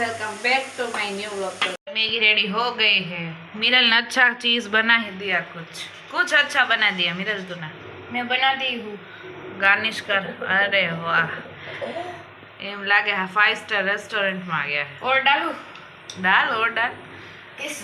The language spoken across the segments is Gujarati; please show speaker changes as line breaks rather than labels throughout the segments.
Welcome back to my new blog Maggi ready हो गई है। मिरल ने अच्छा चीज़ बना ही दिया कुछ। कुछ अच्छा बना दिया मिरल ना।
मैं बना दी हूँ।
गार्निश कर। अरे वाह। एम लागे है फाइव स्टार रेस्टोरेंट में आ गया है।
और डालू?
डाल और डाल।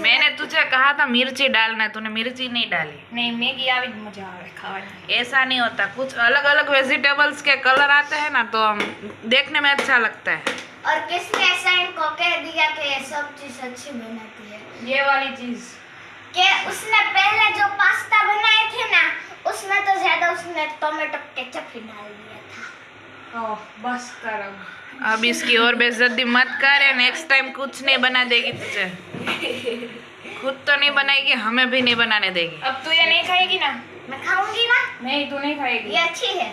मैंने तुझे कहा था मिर्ची डालना तूने मिर्ची नहीं डाली।
नहीं मैगी आवे मज़ा आवे खावानी
ऐसा नहीं होता। कुछ अलग अलग वेजिटेबल्स के कलर आते हैं ना तो हम देखने में अच्छा लगता है।
और किसने ऐसा इनको कह दिया कि ये सब चीज़ अच्छी बनाती है?
ये वाली चीज़।
कि उसने पहले जो पास्ता बनाए थे ना उसमें तो ज़्यादा उसने टोमेटो केचप ही डाल दिया था।
ओह बस कर अब
अब इसकी और बेइज्जती मत कर नेक्स्ट टाइम कुछ नहीं बना देगी तुझे। खुद तो नहीं बनाएगी हमें भी नहीं बनाने देगी।
अब तू ये नहीं खाएगी ना?
मैं खाऊँगी ना?
नहीं तू नहीं खाएगी।
ये अच्छी है।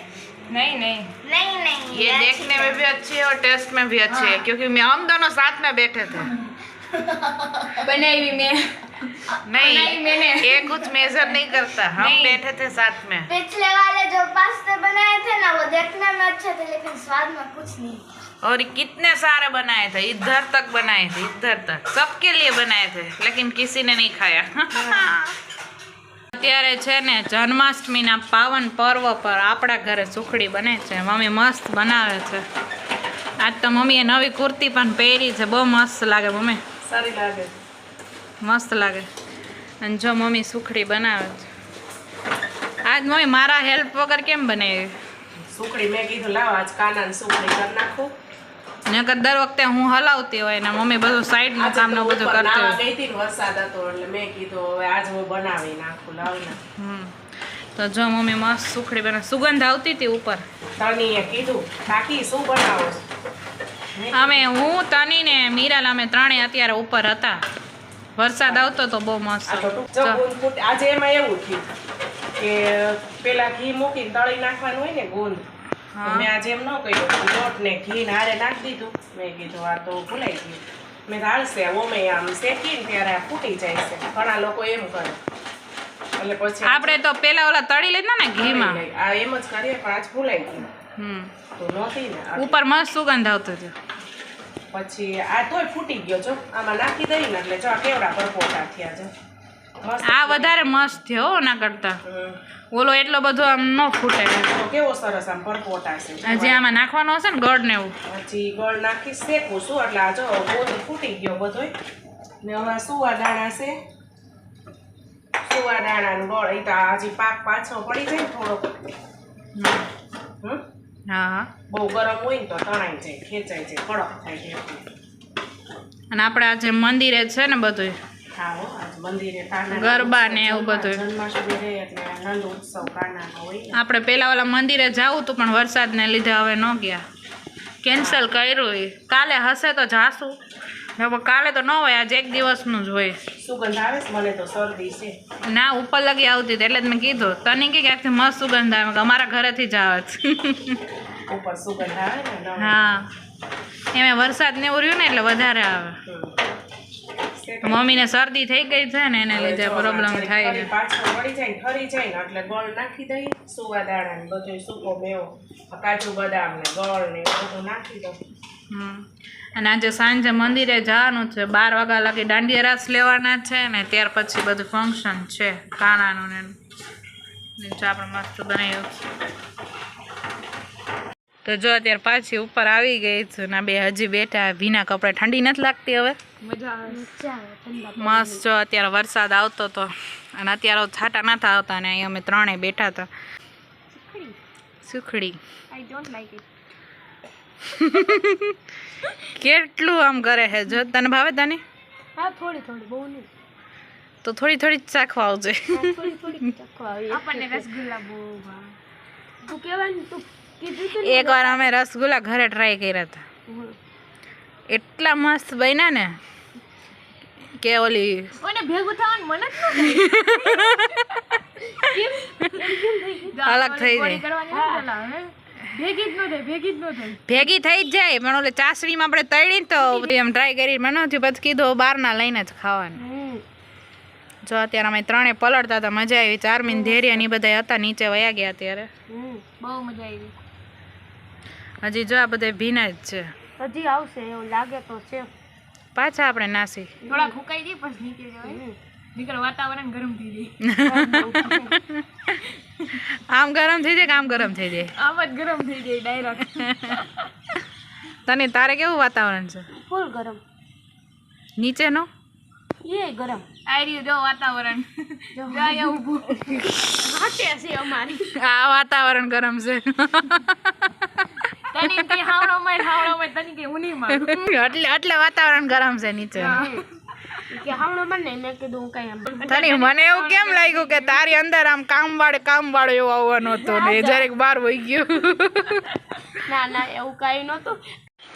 नहीं नहीं।
नहीं नहीं
ये देखने में भी अच्छी है और टेस्ट में भी अच्छी है
हाँ।
क्योंकि हम दोनों साथ में बैठे थे।
बनाई मैं।
नहीं
नहीं, मैंने-
ये कुछ मेजर नहीं करता। हम
नहीं।
बैठे थे साथ में।
पिछले वाले जो पास्ते बनाए थे ना वो देखने में अच्छे थे लेकिन स्वाद में कुछ नहीं।
और कितने सारे बनाए थे इधर तक बनाए थे इधर तक। सबके लिए बनाए थे लेकिन किसी ने नहीं खाया। અત્યારે છે ને જન્માષ્ટમીના પાવન પર્વ પર આપણા ઘરે સુખડી બને છે. મમ્મી મસ્ત બનાવે છે. આજ તો મમ્મીએ નવી કુર્તી પણ પહેરી છે. બહુ મસ્ત લાગે મમ્મી.
સારી લાગે.
મસ્ત લાગે. અને જો મમ્મી સુખડી બનાવે છે. આજ મમ્મી મારા હેલ્પ વગર કેમ બનાવી?
સુખડી મેં કીધું લાવ આજ કાના સુખડી કરી નાખું.
નકર દર વખતે હું હલાવતી હોય ને મમ્મી બધું સાઈડનું કામ ને બધું કરતી હોય.
ગઈ હતી વરસાદ હતો એટલે મેં કીધું હવે આજ હું બનાવી નાખું લાવ ને
તો જો મમ્મી મસ્ત સુખડી બને સુગંધ આવતી હતી ઉપર.
તનીએ કીધું બાકી શું બનાવો?
અમે હું તની ને મીરાલ અમે ત્રણેય અત્યારે ઉપર હતા. વરસાદ આવતો તો બહુ મસ્ત.
આજે એમાં એવું થયું કે પેલા ઘી મૂકીને તળી નાખવાનું હોય ને ગુંદ. મેં આજે એમ ન કર્યું લોટ ને ઘી હારે નાખી દીધું. મેં કીધું આ તો ભૂલાઈ ગયું. મેં હાલશે ઓમે આમ શેકીને ત્યારે આ ફૂટી જાય છે. ઘણા લોકો એમ કરે. એટલે પછી
આપણે તો પેલા ઓલા તળી લીધા ને ઘીમાં.
આ એમ જ કરીએ પણ આજ ભૂલાઈ ગયું.
હમ.
તો નહોતી ને
ઉપર મસ્ત સુગંધ આવતો હતો.
પછી આ તોય ફૂટી ગયો જો. આમાં નાખી દઈ ને એટલે જો આ કેવડા પરપોટા થયા છે
આ વધારે મસ્ત છે હો ના કરતા. ઓલો એટલો બધો આમ ન ફૂટે.
કેવો સરસ આમ પરપોટા છે.
હજી આમાં નાખવાનો હશે ને ગળ ને એવું.
હજી ગળ નાખી શેકું છું એટલે આ જો ગોળ ફૂટી ગયો બધો ને હવે સુવા દાણા છે. સુવા દાણા ને ગળ એ તો હજી પાક પાછો પડી જાય થોડોક.
હા.
બહુ ગરમ હોય ને તો તણાઈ જાય ખેંચાઈ જાય કડક થાય
અને આપણે આજે મંદિરે છે ને બધું ગરબા ને એવું બધું. આપણે પેલા ઓલા મંદિરે જાવું હતું પણ વરસાદને લીધે હવે ન ગયા. કેન્સલ કર્યું કાલે હશે તો જાશું. કાલે તો ન હોય આજે એક દિવસનું જ હોય.
સુગંધ આવે મને તો શરદી છે.
ના ઉપર લગી આવતી એટલે જ મેં કીધું. તને કે ક્યાંકથી મસ્ત સુગંધ આવે અમારા ઘરેથી જ આવે છે.
ઉપર સુગંધ આવે
હા. એમાં વરસાદ ને એવું રહ્યું ને એટલે વધારે આવે. મમ્મીને શરદી થઈ ગઈ છે ને એને લીધે પ્રોબ્લેમ થાય છે.
પાછળ વળી જાય ને ઠરી જાય ને એટલે ગોળ નાખી દઈ સુવા દાણા ને બધું સૂકો મેવો કાજુ બદામ ને ગોળ ને બધું નાખી દઉં
અને આજે સાંજે મંદિરે જવાનું છે બાર વાગ્યા લાગી દાંડિયા રાસ લેવાના છે ને ત્યાર પછી બધું ફંક્શન છે કાણાનું ને. ને આપણે મસ્ત બનાવ્યું તો જો અત્યારે પાછી ઉપર આવી ગઈ છે ને બે હજી બેઠા ભીના કપડાં ઠંડી નથી લાગતી હવે. મસ્ત જો અત્યારે વરસાદ આવતો હતો અને અત્યારે છાટા નતા આવતા અને અહીં અમે ત્રણેય બેઠા હતા. સુખડી?
આઈ ડોન્ટ લાઈક ઇટ
કેટલું આમ કરે છે? જો તને ભાવે તને?
હા થોડી થોડી બહુ નહીં.
તો થોડી થોડી જ ચાખવા આવજે.
થોડી થોડી આપણને રસગુલ્લા બહુ તું કહેવાનું તું કીધું
એકવાર અમે રસગુલ્લા ઘરે ટ્રાય કર્યા હતા. એટલા મસ્ત બન્યા ને કે ઓલી
ભેગું થવાનું મને
અલગ થઈ જાય.
જાય ભેગી જ ન થાય ભેગી જ ન થાય.
ભેગી થઈ જ જાય પણ ઓલી ચાસણીમાં આપણે તળીને તો એમ ટ્રાય કરી મને નથી પછી કીધું બહારના લઈને જ ખાવાનું. જો અત્યારે અમે ત્રણે પલળતા હતા મજા આવી. ચારમીન ધૈર્ય ને બધા હતા નીચે વયા ગયા અત્યારે
બહુ મજા આવી.
હજી જો આ બધા ભીના જ છે.
હજી આવશે એવું લાગે તો છે.
પાછા આપણે નાસી.
થોડા ફૂકાઈ જઈએ પછી નીકળી જવાય નીકળ વાતાવરણ ગરમ થઈ જાય
આમ ગરમ થઈ જાય કે આમ ગરમ થઈ જાય?
આમ જ ગરમ થઈ જાય ડાયરેક્ટ
તને તારે કેવું વાતાવરણ છે?
ફૂલ ગરમ.
નીચેનો?
એ ગરમ. આ રહ્યું જો વાતાવરણ. ઊભું. છે અમારી.
આ વાતાવરણ ગરમ છે. એટલે એટલે વાતાવરણ ગરમ છે નીચે. તને મને એવું કેમ લાગ્યું કે તારી અંદર આમ કામ વાળે કામ વાળો એવો આવવાનો હતો ને એ બાર વહી ગયું.
ના ના એવું કઈ નતું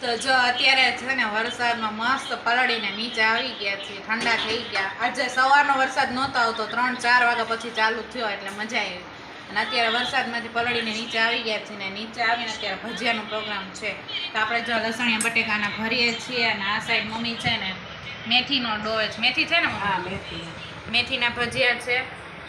તો જો અત્યારે છે ને વરસાદમાં મસ્ત પલળીને નીચે આવી ગયા છે ઠંડા થઈ ગયા. આજે સવારનો વરસાદ નહોતો આવતો ત્રણ ચાર વાગ્યા પછી ચાલુ થયો એટલે મજા આવી. અને અત્યારે વરસાદમાંથી પલળીને નીચે આવી ગયા છે ને નીચે આવીને અત્યારે ભજીયાનો પ્રોગ્રામ છે. તો આપણે જો લસણિયા બટેકાના ભરીએ છીએ અને આ સાઈડ મમ્મી છે ને મેથીનો ડોવે છે. મેથી છે ને
હા મેથી.
મેથીના ભજીયા છે.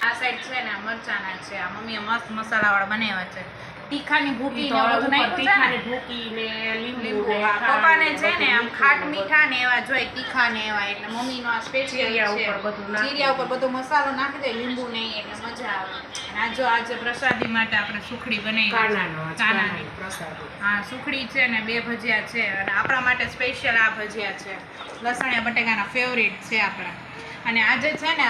આ સાઈડ છે ને મરચાના છે. આ મમ્મીએ મસ્ત મસાલાવાળા બનાવ્યા છે. તીખાની ભૂકી ને બધું નાખ્યું છે
ભૂકી ને લીંબુ ને
પપ્પાને છે ને આમ ખાટ
મીઠા
ને એવા જોઈએ તીખા ને એવા એટલે મમ્મીનો આ સ્પેશિયલ છે.
ઉપર બધું
ચીરિયા ઉપર બધો મસાલો નાખી દે લીંબુ નહીં એટલે મજા આવે. અને આ જો આજે પ્રસાદી માટે આપણે સુખડી બનાવી
કાનાનો
કાનાની.
કાનાની પ્રસાદી.
હા સુખડી છે ને બે ભજીયા છે. અને આપણા માટે સ્પેશિયલ આ ભજીયા છે. લસણિયા બટેકાના ફેવરિટ છે આપણા. અને આજે છે ને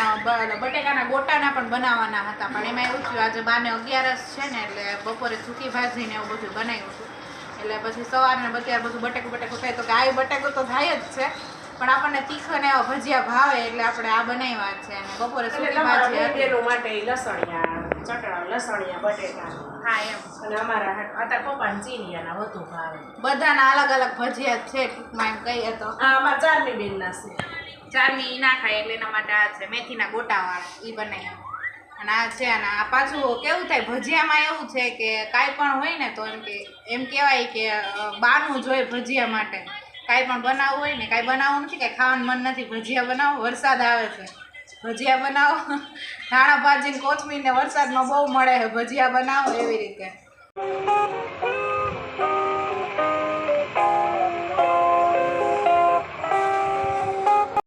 બટેકાના ગોટાના પણ બનાવવાના હતા. પણ એમાં એવું થયું આજે બાને અગિયારસ છે ને એટલે બપોરે સૂકી ભાજી ને એવું બધું બનાવ્યું હતું. એટલે પછી સવારને અત્યારે બધું બટેકું બટેકું થાય. તો કે આ બટેકું તો થાય જ છે પણ આપણને તીખો ને ભજીયા ભાવે એટલે આપણે આ બનાવ્યા છે. અને બપોરે સૂકી ભાજી
માટે લસણિયા ચટણા લસણિયા બટેકા
હા એમ.
અને અમારા અત્યારે પપ્પાને ચીનિયાના વધુ ભાવે.
બધાના અલગ અલગ ભજીયા છે ટૂંકમાં એમ કહીએ તો.
આ અમારા ચારની બેનના છે.
ચારમી ઈ ના ખાય એટલે એના માટે આ છે મેથીના ગોટાવાળા એ બનાવ્યા અને આ છે, અને આ પાછું કેવું થાય, ભજીયામાં એવું છે કે કાંઈ પણ હોય ને તો એમ કે, એમ કહેવાય કે બાનું જોઈએ ભજીયા માટે. કાંઈ પણ બનાવવું હોય ને, કાંઈ બનાવવું નથી, કાંઈ ખાવાનું મન નથી, ભજીયા બનાવો, વરસાદ આવે છે. ભજીયા બનાવો, ધાણા ભાજી કોથમીર ને વરસાદમાં બહુ મળે છે, ભજીયા બનાવો એવી રીતે.